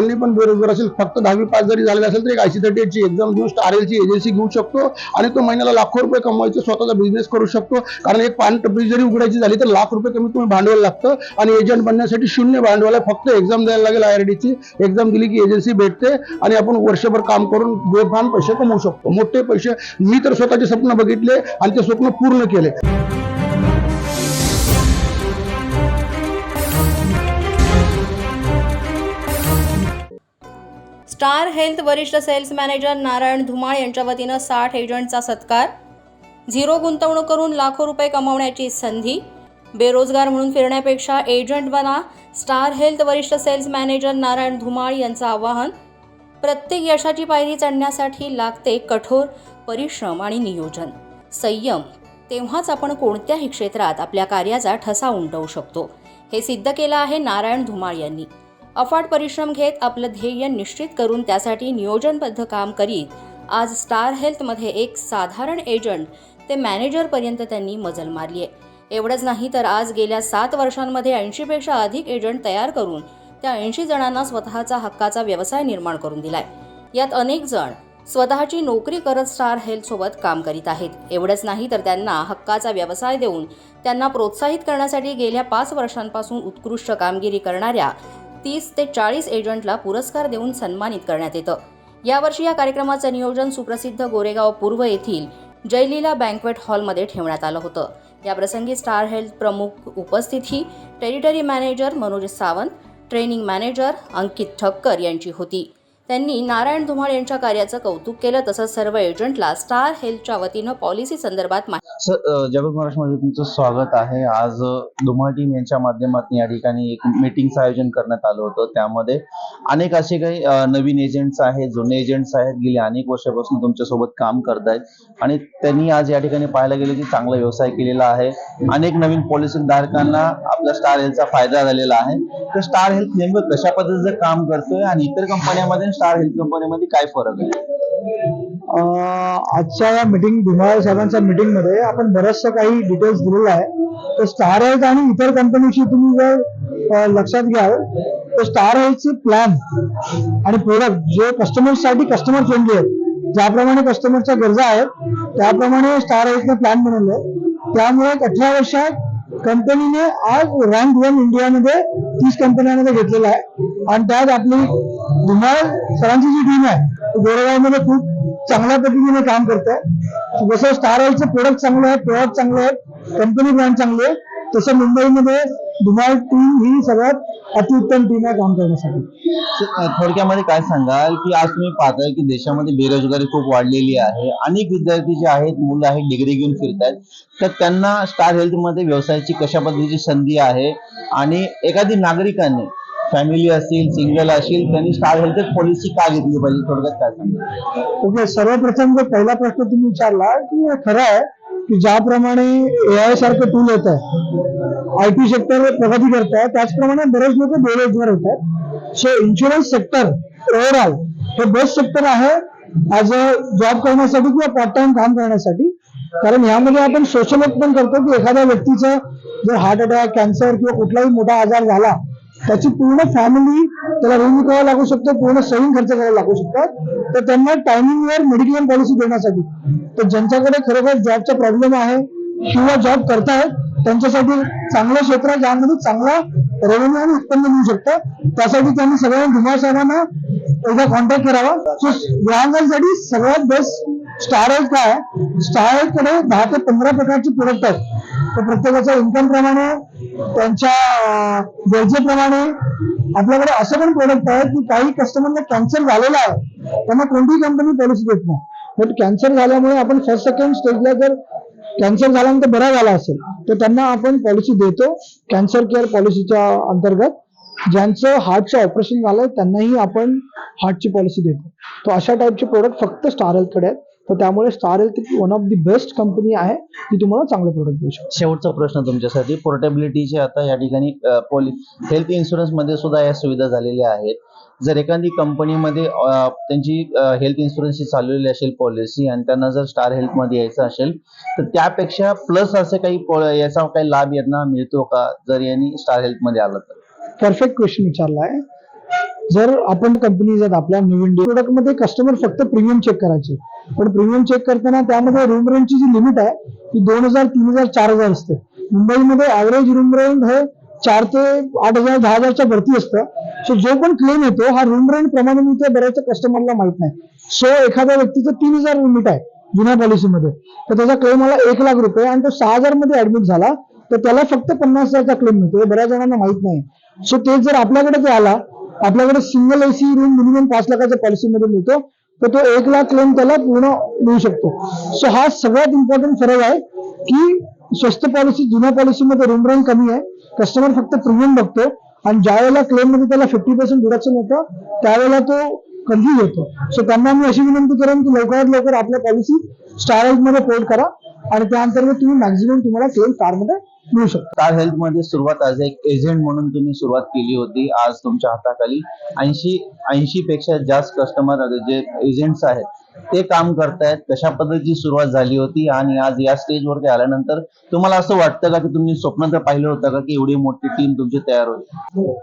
पण बेरोजगार असेल फक्त दहावी पास जरी झालेला असेल तर एक आयसी थर्टी ची एक्झाम देऊन स्टार ची एजन्सी घेऊ शकतो आणि तो महिन्याला लाखो रुपये कमवायचे स्वतःचा बिझनेस करू शकतो. कारण एक पान टपरी जरी उघडायची झाली तर लाख रुपये कमी तुम्ही भांडवल लागतं आणि एजंट बनण्यासाठी शून्य भांडवल आहे. फक्त एक्झाम द्यायला लागेल आय ची. एक्झाम दिली की एजन्सी भेटते आणि आपण वर्षभर काम करून बेफाम पैसे कमवू शकतो. मोठे पैसे मी तर स्वतःचे स्वप्न बघितले आणि ते स्वप्न पूर्ण केले. स्टार हेल्थ वरिष्ठ सेल्स मॅनेजर नारायण धुमाळ यांच्या वतीनं साठ एजंटचा सत्कार झिरो गुंतवणूक करून लाखो रुपये कमावण्याची संधी बेरोजगार म्हणून फिरण्यापेक्षा एजंट बना स्टार हेल्थ वरिष्ठ सेल्स मॅनेजर नारायण धुमाळ यांचं आवाहन प्रत्येक यशाची पायरी चढण्यासाठी लागते कठोर परिश्रम आणि नियोजन. संयम तेव्हाच आपण कोणत्याही क्षेत्रात आपल्या कार्याचा ठसा उमटवू शकतो. हे सिद्ध केलं आहे नारायण धुमाळ यांनी. अफाट परिश्रम घेत आपलं ध्येय निश्चित करून त्यासाठी नियोजनबद्ध काम करीत आज स्टार हेल्थमध्ये एक साधारण एजंट ते मॅनेजरपर्यंत त्यांनी मजल मारली आहे. एवढंच नाही तर आज गेल्या सात वर्षांमध्ये ऐंशीपेक्षा अधिक एजंट तयार करून त्या ऐंशी जणांना स्वतःचा हक्काचा व्यवसाय निर्माण करून दिलाय. यात अनेक जण स्वतःची नोकरी करत स्टार हेल्थसोबत काम करीत आहेत. एवढंच नाही तर त्यांना हक्काचा व्यवसाय देऊन त्यांना प्रोत्साहित करण्यासाठी गेल्या पाच वर्षांपासून उत्कृष्ट कामगिरी करणाऱ्या तीस ते चाळीस एजंटला पुरस्कार देऊन सन्मानित करण्यात येतं. यावर्षी या कार्यक्रमाचं नियोजन सुप्रसिद्ध गोरेगाव पूर्व येथील जयलीला बँकवेट हॉलमध्ये ठेवण्यात आलं होतं. याप्रसंगी स्टार हेल्थ प्रमुख उपस्थिती territory manager Manoj Sawant training manager Ankit Thakkar यांची होती. त्यांनी नारायण धुमाळ यांच्या कार्याचं कौतुक केलं तसंच सर्व एजंटला स्टार हेल्थच्या वतीनं पॉलिसी संदर्भात माहिती जगत महाराष्ट्रामध्ये तुमचं स्वागत आहे. आज धुमाळ टीम यांच्या माध्यमातून या ठिकाणी एक मीटिंगचं आयोजन करण्यात आलं होतं. त्यामध्ये अनेक असे काही नवीन एजंट्स आहेत जुने एजंट्स आहेत गेले अनेक वर्षापासून तुमच्यासोबत काम करतायत. आणि त्यांनी आज या ठिकाणी पाहायला गेलं की चांगला व्यवसाय केलेला आहे. अनेक नवीन पॉलिसी धारकांना आपल्या स्टार हेल्थचा फायदा झालेला आहे. तर स्टार हेल्थ नेमकं कशा पद्धतीचं काम करतोय आणि इतर कंपन्यांमध्ये स्टार हेल्थ कंपनीमध्ये काय फरक आहे? आजच्या या मिटिंग धुमाळ साहेबांच्या मिटिंगमध्ये आपण बऱ्याचशा काही डिटेल्स दिलेला आहे. तर स्टार हेल्थ आणि इतर कंपनीशी तुम्ही जर लक्षात घ्याल तो स्टार हेल्थचे प्लॅन आणि प्रोडक्ट जे कस्टमरसाठी कस्टमर फ्रेंडली आहेत ज्याप्रमाणे कस्टमरच्या गरजा आहेत त्याप्रमाणे स्टार हेल्थने प्लॅन बनवले त्यामुळे अठरा वर्षात कंपनीने आज रँक वन इंडियामध्ये तीस कंपन्यांमध्ये घेतलेला आहे. आणि त्यात आपली धुमाळ सरांची जी टीम आहे ती गोरेगावमध्ये खूप चांगल्या पद्धतीने काम करत आहे. जसं स्टार हेल्थचे प्रोडक्ट चांगले आहेत प्रोडक्ट चांगले आहेत कंपनी ब्रँड चांगली आहे तसं मुंबईमध्ये धुमाळ टीम ही सगळ्यात अतिउत्तम टीम आहे काम करण्यासाठी. थोडक्यामध्ये काय सांगाल की आज तुम्ही पाहताय की देशामध्ये बेरोजगारी खूप वाढलेली आहे. अनेक विद्यार्थी जे आहेत मुलं आहेत डिग्री घेऊन फिरतायत. तर त्यांना स्टार हेल्थमध्ये व्यवसायाची कशा पद्धतीची संधी आहे? आणि एखादी नागरिकाने फॅमिली असेल सिंगल असेल त्यांनी स्टार हेल्थ पॉलिसी का घेतली पाहिजे? थोडक्यात काय सांगा ओके सर्वप्रथम जो पहिला प्रश्न तुम्ही विचारला की हे खरं आहे की ज्याप्रमाणे ए आय सारखं टूल येत आहे आय टी सेक्टर प्रगती करत आहे त्याचप्रमाणे बरेच लोक बेरोजगार होत आहेत सो इन्शुरन्स सेक्टर ओव्हरऑल हे बेस्ट सेक्टर आहे ऍज अ जॉब करण्यासाठी किंवा पार्ट टाइम काम करण्यासाठी. कारण यामध्ये आपण सोशल वर्क पण करतो की एखाद्या व्यक्तीचं जर हार्ट अटॅक कॅन्सर किंवा कुठलाही मोठा आजार झाला त्याची पूर्ण फॅमिली त्याला रूम करावा लागू शकतो पूर्ण सेविंग खर्च करायला लागू शकतात. तर त्यांना टायमिंगवर मेडिक्लेम पॉलिसी देण्यासाठी. तर ज्यांच्याकडे खरोखर जॉबचा प्रॉब्लेम आहे किंवा जॉब करतायत त्यांच्यासाठी चांगलं क्षेत्र आहे ज्यामध्ये चांगला रेव्हेन्यू आणि उत्पन्न मिळू शकतं. त्यासाठी त्यांनी सगळ्यांना धुमाळ साहेबांना एकदा कॉन्टॅक्ट करावा. सो ग्राहकांसाठी सगळ्यात बेस्ट स्टार हेल्थ काय? स्टार हेल्थकडे दहा ते पंधरा प्रकारचे प्रोडक्ट आहेत. तर प्रत्येकाच्या इन्कम प्रमाणे त्यांच्या गरजेप्रमाणे आपल्याकडे असं पण प्रोडक्ट आहे की काही कस्टमरला कॅन्सर झालेला आहे त्यांना कोणतीही कंपनी पॉलिसी देत नाही. बट कॅन्सर झाल्यामुळे आपण फर्स्ट सेकंड स्टेजला जर कॅन्सर झाल्यानंतर बरा झाला असेल तर त्यांना आपण पॉलिसी देतो कॅन्सर केअर पॉलिसीच्या अंतर्गत. ज्यांचं हार्टचं ऑपरेशन झालंय त्यांनाही आपण हार्टची पॉलिसी देतो. तो अशा टाईपचे प्रोडक्ट फक्त स्टार हेल्थकडे आहेत. तर त्यामुळे star health one of the best company आहे ती तुम्हाला चांगले प्रोडक्ट देऊ शकते. शेवटचा प्रश्न तुमच्यासाठी पोर्टेबिलिटीचे आता या ठिकाणी हेल्थ इन्शुरन्समध्ये सुद्धा या सुविधा झालेल्या आहेत. जर एखादी कंपनीमध्ये त्यांची हेल्थ इन्शुरन्सची चाललेली असेल पॉलिसी आणि त्यांना जर स्टार हेल्थमध्ये यायचं असेल तर त्यापेक्षा प्लस असे काही याचा काही लाभ यांना मिळतो का? जर यांनी स्टार हेल्थमध्ये आलं तर. परफेक्ट क्वेश्चन विचारलाय. जर आपण कंपनी आहेत आपल्या नवीन प्रोडक्टमध्ये कस्टमर फक्त प्रीमियम चेक करायचे. पण प्रीमियम चेक करताना त्यामध्ये रूम रेंटची जी लिमिट आहे ती दोन हजार तीन हजार चार हजार असते. मुंबईमध्ये ऍव्हरेज रूम रेंट हे चार ते आठ हजार दहा हजारच्या वरती असतं. सो जो पण क्लेम येतो हा रूम रेंट प्रमाणे मी ते बऱ्याच कस्टमरला माहीत नाही. सो एखाद्या व्यक्तीचं तीन हजार लिमिट आहे जुन्या पॉलिसीमध्ये तर त्याचा क्लेम मला एक लाख रुपये आणि तो सहा हजारमध्ये ऍडमिट झाला तर त्याला फक्त पन्नास हजारचा क्लेम मिळतो. हे बऱ्याच जणांना माहीत नाही. सो ते जर आपल्याकडे ते आला आपल्याकडे सिंगल एसी रूम मिनिमम पाच लाखाच्या पॉलिसीमध्ये मिळतो. तर तो एक लाख क्लेम त्याला पूर्ण मिळू शकतो. सो हा सगळ्यात इम्पॉर्टंट फरक आहे की स्वस्त पॉलिसी जुन्या पॉलिसीमध्ये रूम रेंट कमी आहे. कस्टमर फक्त प्रीमियम बघतो. आणि ज्या वेळेला क्लेममध्ये त्याला फिफ्टी पर्सेंट डिडक्शन होतं त्यावेळेला तो कन्फ्यूज होतो. सो त्यांना मी अशी विनंती करेन की लवकरात लवकर आपल्या पॉलिसी स्टारमध्ये पोर्ट करा. आणि त्या अंतर्गत तुम्ही मॅक्झिमम तुम्हाला क्लेम कारमध्ये मिळू शकतो. स्टार हेल्थमध्ये सुरुवात आज एक एजंट म्हणून तुम्ही सुरुवात केली होती आज तुमच्या हाताखाली. ऐंशी ऐंशी पेक्षा जास्त कस्टमर जे एजंट्स आहेत ते काम करतायत कशा पद्धतीची सुरुवात झाली होती आणि आज या स्टेजवरती आल्यानंतर तुम्हाला असं वाटतं का की तुम्ही स्वप्न तर पाहिलं होतं का की एवढी मोठी टीम तुमची तयार होईल? हो.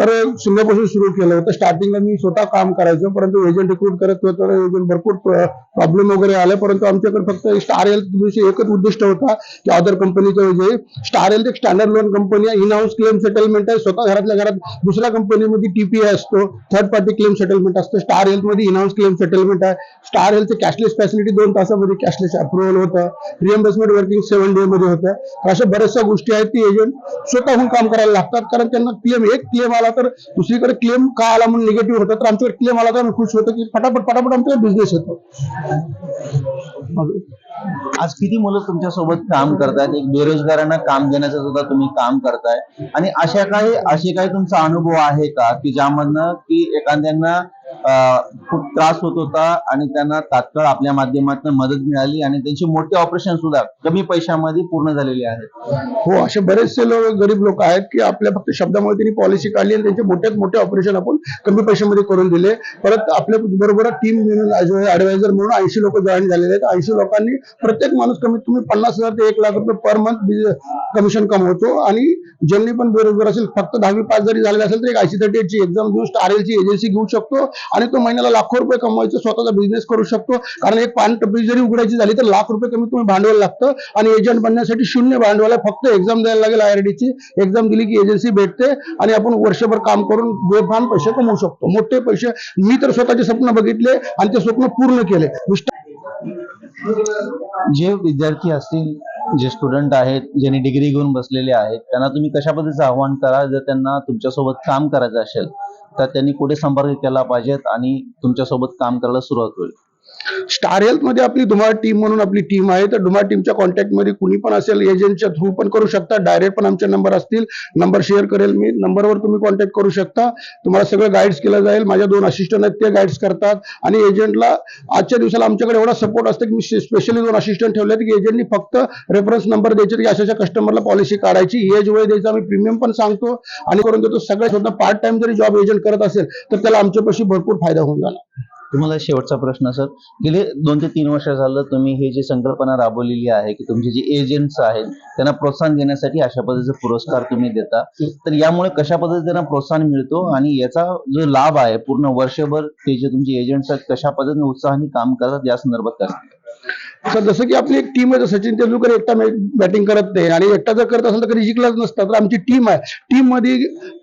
तर शून्यापासून सुरू केलं होतं. स्टार्टिंगला मी स्वतः काम करायचो परंतु एजंट रिक्रूट करत होतो एजंट भरपूर प्रॉब्लेम वगैरे आले परंतु आमच्याकडे फक्त स्टार हेल्थ एकच उद्दिष्ट होता की अदर कंपनीच्या जे स्टार हेल्थ एक स्टँडर्ड लोन कंपनी आहे इन हाऊस क्लेम सेटलमेंट आहे स्वतः घरातल्या घरात दुसऱ्या कंपनीमध्ये टीपीआय असतो थर्ड पार्टी क्लेम सेटलमेंट असतो स्टार हेल्थमध्ये इन हाऊस क्लेम सेटलमेंट आहे. स्टार हेल्थ कॅशलेस फॅसिलिटी दोन तासामध्ये कॅशलेस अप्रुव्हल होतं. रिएम्बर्समेंट वर्किंग सेव्हन डे मध्ये होतं. तर अशा बऱ्याचशा गोष्टी आहेत ती एजंट स्वतःहून काम करायला लागतात. कारण त्यांना क्लेम एक क्लेम आला तर दुसरीकडे क्लेम का आला म्हणून निगेटिव्ह होतं. तर आमच्याकडे क्लेम आला तर आम्ही खुश होतो की फटाफट फटाफट आमचा बिझनेस येतो. आज किती मुलं तुमच्यासोबत काम करतायत? एक बेरोजगारांना काम देण्याचं सुद्धा तुम्ही काम करताय. आणि अशा काही असे काही तुमचा अनुभव आहे का? की ज्यामधनं की एखाद्यांना खूप त्रास होत होता आणि त्यांना तात्काळ आपल्या माध्यमातून मदत मिळाली आणि त्यांची मोठे ऑपरेशन सुद्धा कमी पैशामध्ये पूर्ण झालेले आहेत हो असे बरेचसे लोक गरीब लोक आहेत की आपल्या फक्त शब्दामुळे त्यांनी पॉलिसी काढली आणि त्यांचे मोठ्यात मोठे ऑपरेशन आपण कमी पैशामध्ये करून दिले. परत आपल्या बरोबर टीम म्हणून ऍडवायझर म्हणून ऐंशी लोक जॉईन झालेले आहेत. ऐंशी लोकांनी प्रत्येक माणूस कमीत कमी पन्नास हजार ते एक लाख रुपये पर मंथ कमिशन कमवतो. आणि ज्यांनी पण बेरोजगार असेल फक्त दहावी पास जरी झालेला असेल तर एक आयसी थर्टी ची एक्झाम देऊन स्टार ची एजन्सी घेऊ शकतो. आणि तो महिन्याला लाखो रुपये कमवायचा स्वतःचा बिझनेस करू शकतो. कारण एक पान टपरी जरी उघडायची झाली तर लाख रुपये कमीत तुम्ही भांडवल लागतं. आणि एजंट बनण्यासाठी शून्य भांडवल आहे. फक्त एक्झाम द्यायला लागेल आयआरडीची एक्झाम दिली की एजन्सी भेटते. आणि आपण वर्षभर काम करून बेफान पैसे कमवू शकतो. मोठे पैसे. मी तर स्वतःचे स्वप्न बघितले आणि ते स्वप्न पूर्ण केले. जे विद्यार्थी असतील जे स्टुडंट आहेत ज्यांनी डिग्री घेऊन बसलेले आहेत त्यांना तुम्ही कशा पद्धतीचं आव्हान करा? जर त्यांना तुमच्यासोबत काम करायचं असेल तर त्यांनी कुठे संपर्क केला पाहिजेत आणि तुमच्यासोबत काम करायला सुरुवात होईल स्टार हेल्थमध्ये आपली धुमाळ टीम म्हणून आपली टीम आहे. तर धुमाळ टीमच्या कॉन्टॅक्टमध्ये कुणी पण असेल एजंटच्या थ्रू पण करू शकता. डायरेक्ट पण आमचे नंबर असतील. नंबर शेअर करेल मी. नंबरवर तुम्ही कॉन्टॅक्ट करू शकता. तुम्हाला सगळं गाईड्स केलं जाईल. माझ्या दोन असिस्टंट आहेत ते गाईड्स करतात. आणि एजंटला आजच्या दिवसाला आमच्याकडे एवढा सपोर्ट असतो की मी स्पेशली दोन असिस्टंट ठेवले की एजंटनी फक्त रेफरन्स नंबर द्यायचे. की अशा कस्टमरला पॉलिसी काढायची. एज वय द्यायचा. आम्ही प्रीमियम पण सांगतो. आणि करून देतो. सगळ्या स्वतः पार्ट टाइम जरी जॉब एजंट करत असेल तर त्याला आमच्यापाशी भरपूर फायदा होऊन जाणार. तुम्हाला शेवटचा प्रश्न सर. गेले दोन ते तीन वर्ष झालं तुम्ही हे जी संकल्पना राबवलेली आहे की तुमचे जे एजंट्स आहेत त्यांना प्रोत्साहन देण्यासाठी अशा पद्धतीचे पुरस्कार तुम्ही देता. तर यामुळे कशा पद्धतीने त्यांना प्रोत्साहन मिळतो आणि याचा जो लाभ आहे पूर्ण वर्षभर ते जे तुमचे एजंट्स आहेत कशा पद्धतीने उत्साहाने काम करतात या संदर्भात काय सर जसं की आपली एक टीम आहे सचिन तेंडुलकर एकटा बॅटिंग करत नाही आणि एकटा जर करत असेल तर कधी जिंकलाच नसतं. तर आमची टीम आहे. टीममध्ये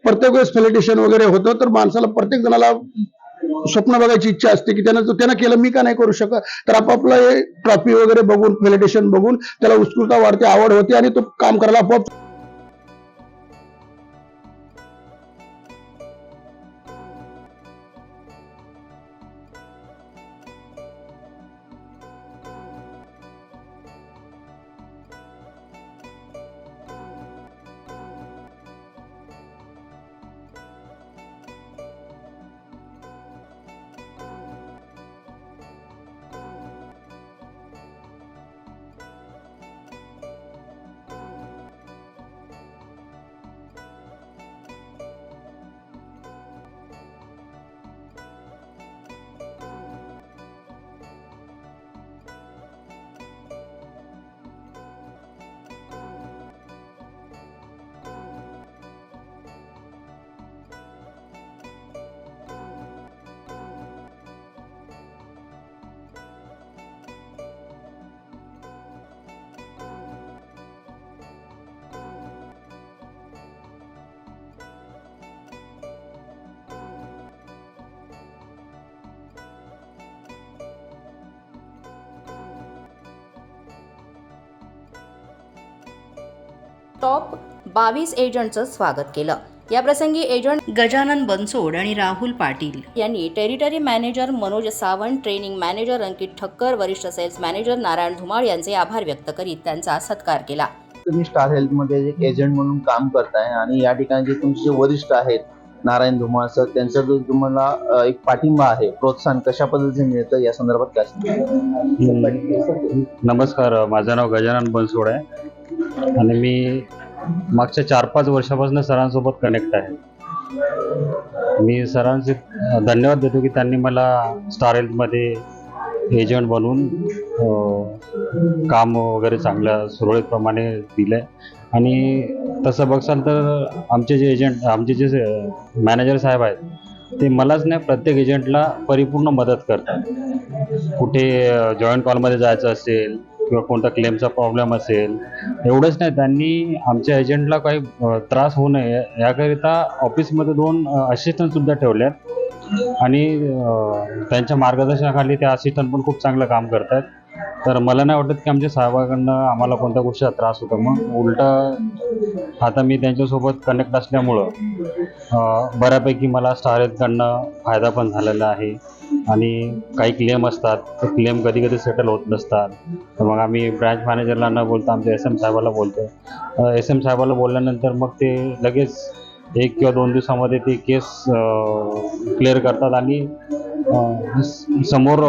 प्रत्येक वेळेस फेलिटेशन वगैरे होतं तर माणसाला प्रत्येक जणाला स्वप्न बघायची इच्छा असते की त्यानं त्यानं केलं मी का नाही करू शकत? तर आपापलं हे ट्रॉफी वगैरे बघून फेलिटेशन बघून त्याला उत्स्फूर्तता वाढते आवड होते आणि तो काम करायला आपोआप टॉप बावीस एजंटचं स्वागत केलं. याप्रसंगी एजंट गजानन बनसोड आणि राहुल पाटील. यांनी territory manager Manoj Sawant training manager Ankit Thakkar वरिष्ठ सेल्स मॅनेजर नारायण धुमाळ यांचे आभार व्यक्त करीत त्यांचा सत्कार केला. तुम्ही स्टार हेल्थमध्ये एक एजंट म्हणून काम करताय आणि या ठिकाणी जे तुमचे जे वरिष्ठ आहेत नारायण धुमाळ सर त्यांचा जो तुम्हाला एक पाठिंबा आहे प्रोत्साहन कशा पद्धतीने मिळतं या संदर्भात काय सांगाल? नमस्कार माझं नाव गजानन बनसोड आहे. आणि मी मागच्या चार पाच वर्षापासून सरांसोबत कनेक्ट आहे. मी सरांचे धन्यवाद देतो की त्यांनी मला स्टार हेल्थमध्ये एजंट बनवून काम वगैरे चांगल्या सुरळीतप्रमाणे दिलं आहे आणि तसं बघसाल तर आमचे जे एजंट आमचे जे मॅनेजर साहेब आहेत ते मलाच नाही प्रत्येक एजंटला परिपूर्ण मदत करतात. कुठे जॉईंट कॉलमध्ये जायचं असेल किंवा कोणता क्लेमचा प्रॉब्लेम असेल एवढंच नाही त्यांनी आमच्या एजंटला काही त्रास होऊ नये याकरिता ऑफिसमध्ये दोन असिस्टंटसुद्धा ठेवले आहेत आणि त्यांच्या मार्गदर्शनाखाली त्या असिस्टंट पण खूप चांगलं काम करत आहेत तर मला नाही वाटत की आमच्या साहेबाकडनं आम्हाला कोणत्या गोष्टीचा त्रास होतो. मग उलटा आता मी त्यांच्यासोबत कनेक्ट असल्यामुळं बऱ्यापैकी मला स्टारेजकडनं फायदा पण झालेला आहे. आणि काही क्लेम असतात ते क्लेम कधी कधी सेटल होत नसतात. तर मग आम्ही ब्रँच मॅनेजरला न बोलता आमच्या एस एम साहेबाला बोलतो. एस एम साहेबाला बोलल्यानंतर मग ते लगेच एक किंवा दोन दिवसामध्ये ती केस क्लिअर करतात आणि समोर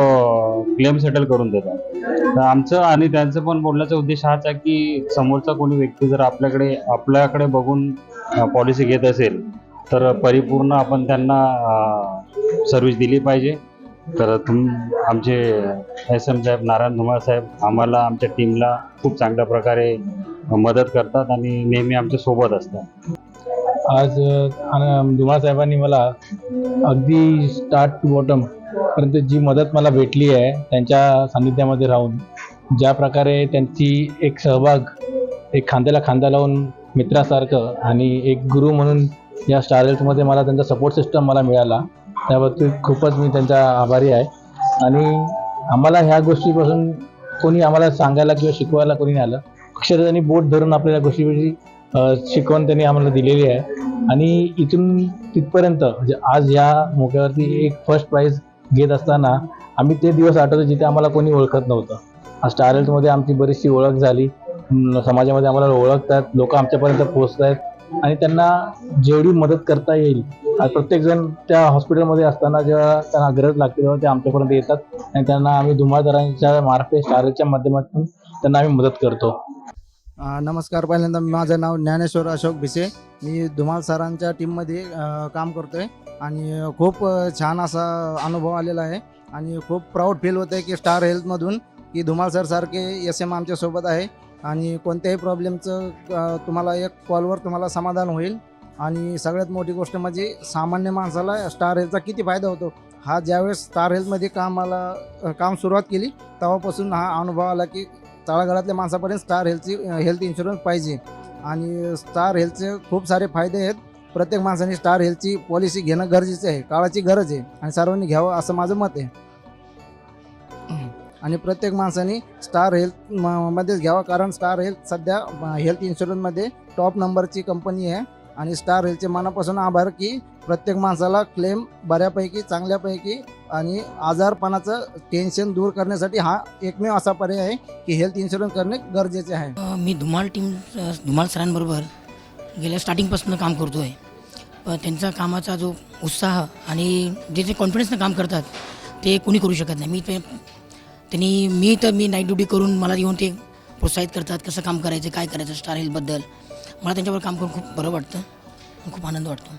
क्लेम सेटल करून देतात. तर आमचं आणि त्यांचं पण बोलण्याचा उद्देश हाच आहे की समोरचा कोणी व्यक्ती जर आपल्याकडे आपल्याकडे बघून पॉलिसी घेत असेल तर परिपूर्ण आपण त्यांना सर्व्हिस दिली पाहिजे. तर तुम आमचे एस एम साहेब नारायण धुमाळ साहेब आम्हाला आमच्या टीमला खूप चांगल्या प्रकारे मदत करतात आणि नेहमी आमच्यासोबत असतात. आज धुमाळ साहेबांनी मला अगदी स्टार्ट टू बॉटम पर्यंत जी मदत मला भेटली आहे त्यांच्या सान्निध्यामध्ये राहून ज्या प्रकारे त्यांची एक सहभाग एक खांद्याला खांदा लावून मित्रासारखं आणि एक गुरु म्हणून या स्टार हेल्थमध्ये मला त्यांचा सपोर्ट सिस्टम मला मिळाला. त्याबाबतीत खूपच मी त्यांचा आभारी आहे. आणि आम्हाला ह्या गोष्टीपासून कोणी आम्हाला सांगायला किंवा शिकवायला कोणी आलं अक्षर त्यांनी बोट धरून आपल्याला गोष्टीविषयी शिकवण त्यांनी आम्हाला दिलेली आहे. आणि इथून तिथपर्यंत म्हणजे आज ह्या मोक्यावरती एक फर्स्ट प्राईज घेत असताना आम्ही ते दिवस आठवतो जिथे आम्हाला कोणी ओळखत नव्हतं. आज स्टार हेल्थमध्ये आमची बरीचशी ओळख झाली. समाजामध्ये आम्हाला ओळखतात लोक आमच्यापर्यंत पोहोचत आहेत आणि त्यांना जेवढी मदत करता येईल प्रत्येकजण त्या हॉस्पिटलमध्ये असताना जेव्हा त्यांना गरज लागते तेव्हा ते आमच्यापर्यंत येतात. आणि त्यांना आम्ही धुमाळदारांच्या मार्फत शाळेच्या माध्यमातून त्यांना आम्ही मदत करतो. नमस्कार. पहिल्यांदा माझं नाव ज्ञानेश्वर अशोक भिसे. मी धुमाल सरांच्या टीममध्ये काम करतो आहे आणि खूप छान असा अनुभव आलेला आहे. आणि खूप प्राऊड फील होतं आहे की स्टार हेल्थमधून की धुमाळ सरसारखे एस एम आमच्यासोबत आहे. आणि कोणत्याही प्रॉब्लेमचं तुम्हाला एक कॉलवर तुम्हाला समाधान होईल. आणि सगळ्यात मोठी गोष्ट म्हणजे सामान्य माणसाला स्टार हेल्थचा किती फायदा होतो? हा ज्यावेळेस स्टार हेल्थमध्ये कामाला काम सुरुवात केली तेव्हापासून हा अनुभव आला की तळागाळातल्या माणसापर्यंत स्टार हेल्थची हेल्थ इन्शुरन्स पाहिजे. आणि स्टार हेल्थचे खूप सारे फायदे आहेत. प्रत्येक माणसाने स्टार हेल्थची पॉलिसी घेणं गरजेचं आहे काळाची गरज आहे. आणि सर्वांनी घ्यावं असं माझं मत आहे. आणि प्रत्येक माणसाने स्टार हेल्थ म- मध्येच घ्यावा कारण स्टार हेल्थ सध्या हेल्थ इन्शुरन्समध्ये टॉप नंबरची कंपनी आहे. आणि स्टार हेल्थचे मनापासून आभार की प्रत्येक माणसाला क्लेम बऱ्यापैकी चांगल्यापैकी आणि आजारपणाचं टेन्शन दूर करण्यासाठी हा एकमेव असा पर्याय आहे की हेल्थ इन्शुरन्स करणे गरजेचे आहे. मी धुमाळ टीम धुमाल धुमाळ सरांबरोबर गेल्या स्टार्टिंगपासून काम करतो आहे पण त्यांचा कामाचा जो उत्साह आणि जे जे कॉन्फिडन्सनं काम करतात ते कोणी करू शकत नाही. मी ते त्यांनी मी तर मी नाईट ड्युटी करून मला येऊन ते प्रोत्साहित करतात कसं काम करायचं काय करायचं स्टार हेल्थबद्दल मला त्यांच्यावर काम करून खूप बरं वाटतं. खूप आनंद वाटतो.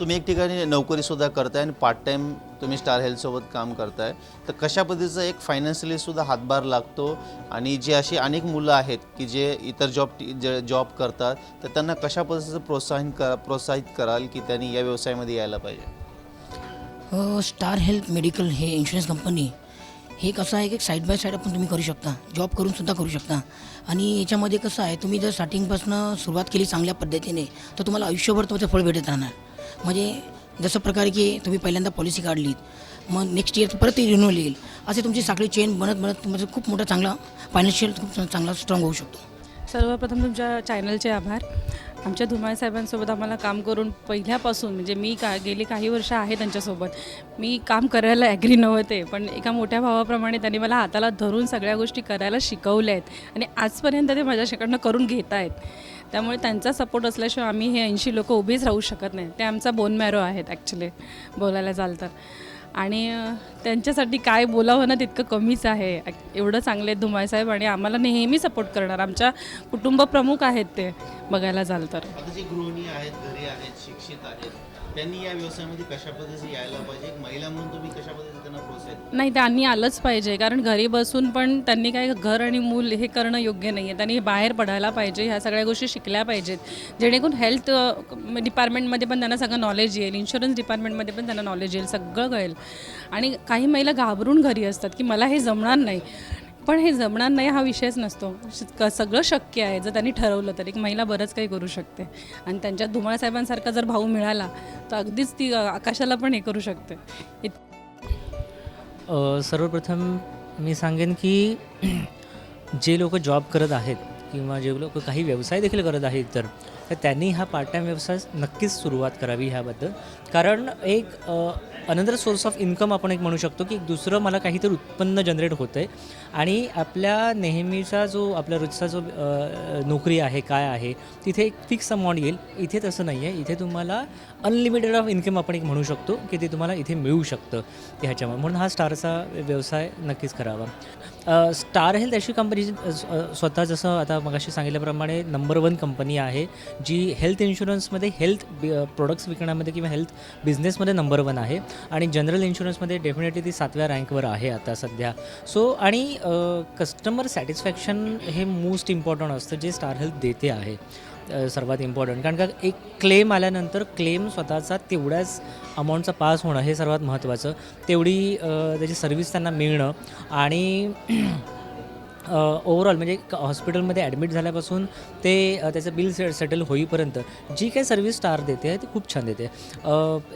तुम्ही एक ठिकाणी नोकरीसुद्धा करताय आणि पार्ट टाईम तुम्ही स्टार हेल्थसोबत काम करताय. तर कशा पद्धतीचा एक फायनान्शियली सुद्धा हातभार लागतो आणि जे अशी अनेक मुलं आहेत की जे इतर जॉब जे जॉब करतात तर त्यांना कशा पद्धतीचं प्रोत्साहन करा प्रोत्साहित कराल की त्यांनी या व्यवसायामध्ये यायला पाहिजे? स्टार हेल्थ मेडिकल हे इन्शुरन्स कंपनी हे कसं आहे की साईड बाय साईड आपण तुम्ही करू शकता. जॉब करून सुद्धा करू शकता. आणि याच्यामध्ये कसं आहे तुम्ही जर स्टार्टिंगपासून सुरुवात केली चांगल्या पद्धतीने तर तुम्हाला आयुष्यभर तुमचं फळ भेटत राहणार. म्हणजे जसं प्रकारे की तुम्ही पहिल्यांदा पॉलिसी काढलीत मग नेक्स्ट इयर परत ती रिन्युअल येईल. असे तुमची साखळी चेन बनत बनत तुमचं खूप मोठा चांगला फायनान्शियल खूप चांगला स्ट्रॉंग होऊ शकतो. सर्वप्रथम तुमच्या चॅनलचे आभार. आमच्या धुमाळ साहेबांसोबत आम्हाला काम करून पहिल्यापासून म्हणजे मी का गेली काही वर्ष आहे त्यांच्यासोबत. मी काम करायला ॲग्री नव्हते पण एका मोठ्या भावाप्रमाणे त्यांनी मला हाताला धरून सगळ्या गोष्टी करायला शिकवल्या आहेत आणि आजपर्यंत ते माझ्याकडनं करून घेत आहेत त्यामुळे त्यांचा सपोर्ट असल्याशिवाय आम्ही हे ऐंशी लोक उभीच राहू शकत नाही. ते आमचा बोन मॅरो आहेत ॲक्च्युली बोलायला चाल तर. आणि त्यांच्यासाठी काय बोलावं ना तितकं कमीच आहे. एवढं चांगले आहेत धुमाळ साहेब आणि आम्हाला नेहमी सपोर्ट करणार. आमच्या कुटुंब प्रमुख आहेत ते बघायला झालं तर. गृहिणी आहेत घरी आहेत शिक्षित आहेत त्यांनी या व्यवसायामध्ये कशा पद्धतीने यायला पाहिजे? एक महिला म्हणून तुम्ही कशा पद्धतीने त्यांना प्रोत्साहित नाही त्यांनी आलंच पाहिजे. कारण घरी बसून पण त्यांनी काय घर आणि मूल हे करणं योग्य नाही आहे त्यांनी बाहेर पडायला पाहिजे ह्या सगळ्या गोष्टी शिकल्या पाहिजेत. जेणेकरून हेल्थ डिपार्टमेंटमध्ये पण त्यांना सगळं नॉलेज येईल. इन्शुरन्स डिपार्टमेंटमध्ये पण त्यांना नॉलेज येईल सगळं कळेल. आणि काही महिला घाबरून घरी असतात की मला हे जमणार नाही. पण हे जमणार नाही हा विषयच नसतो. श- क- सगळं शक्य आहे. जर त्यांनी ठरवलं तर एक महिला बरंच काही करू शकते. आणि त्यांच्या धुमाळ साहेबांसारखा जर भाऊ मिळाला तर अगदीच ती आकाशाला पण हे करू शकते. इत- सर्वप्रथम मी सांगेन की जे लोक जॉब करत आहेत किंवा जे लोक काही व्यवसाय देखील करत आहेत तर तर त्यांनी हा पार्ट टाईम व्यवसाय नक्कीच सुरुवात करावी ह्याबद्दल. कारण एक अनदर सोर्स ऑफ इन्कम आपण एक म्हणू शकतो की दुसरं मला काहीतरी उत्पन्न जनरेट होतं आहे आणि आपल्या नेहमीचा जो आपल्या रोजचा जो नोकरी आहे काय आहे तिथे एक फिक्स अमाऊंट येईल. इथे तसं नाही आहे इथे तुम्हाला अनलिमिटेड ऑफ इन्कम आपण एक म्हणू शकतो की ते तुम्हाला इथे मिळू शकतं ह्याच्यामुळे. म्हणून हा स्टारचा व्यवसाय नक्कीच करावा. स्टार हेल्थ अशी कंपनी जी- स्वतः जसं आता मगाशी सांगितल्याप्रमाणे नंबर वन कंपनी आहे जी हेल्थ इन्शुरन्समध्ये हेल्थ प्रोडक्ट्स विकण्यामध्ये किंवा हेल्थ बिझनेसमध्ये नंबर वन आहे. आणि जनरल इन्शुरन्समध्ये डेफिनेटली ती सातव्या रँकवर आहे आता सध्या. सो आणि कस्टमर सॅटिस्फॅक्शन हे मोस्ट इम्पॉर्टंट असतं जे स्टार हेल्थ देते आहे. सर्वात इम्पॉर्टंट कारण का एक क्लेम आल्यानंतर क्लेम स्वतःचा तेवढ्याच अमाऊंटचा पास होणं हे सर्वात महत्त्वाचं तेवढी त्याची सर्व्हिस त्यांना मिळणं आणि ओवरऑल म्हणजे क- हॉस्पिटलमध्ये ॲडमिट झाल्यापासून ते त्याचं बिल से सेटल होईपर्यंत जी काही सर्व्हिस स्टार देते आहे ती खूप छान देते.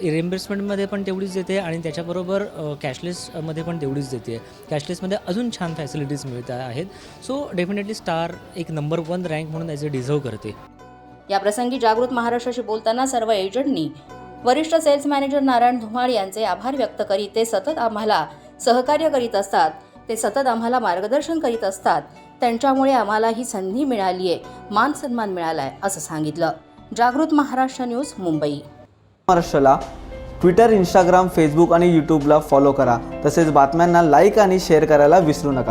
रिएम्बर्समेंटमध्ये पण तेवढीच देते आणि त्याच्याबरोबर कॅशलेसमध्ये पण तेवढीच देते. कॅशलेसमध्ये अजून छान फॅसिलिटीज मिळत आहेत. सो डेफिनेटली स्टार एक नंबर वन रँक म्हणून ॲज अ डिझर्व करते. या प्रसंगी जागृत महाराष्ट्राशी बोलताना सर्व एजंटनी वरिष्ठ सेल्स मॅनेजर नारायण धुमाळ यांचे आभार व्यक्त करीत ते सतत आम्हाला सहकार्य करीत असतात ते सतत आम्हाला मार्गदर्शन करीत असतात. त्यांच्यामुळे आम्हाला ही संधी मिळाली आहे मान सन्मान मिळाला आहे असं सांगितलं. जागृत महाराष्ट्र न्यूज मुंबई. महाराष्ट्राला ट्विटर इंस्टाग्राम फेसबुक आणि यूट्यूबला फॉलो करा. तसेच बातम्यांना लाईक आणि शेअर करायला विसरू नका.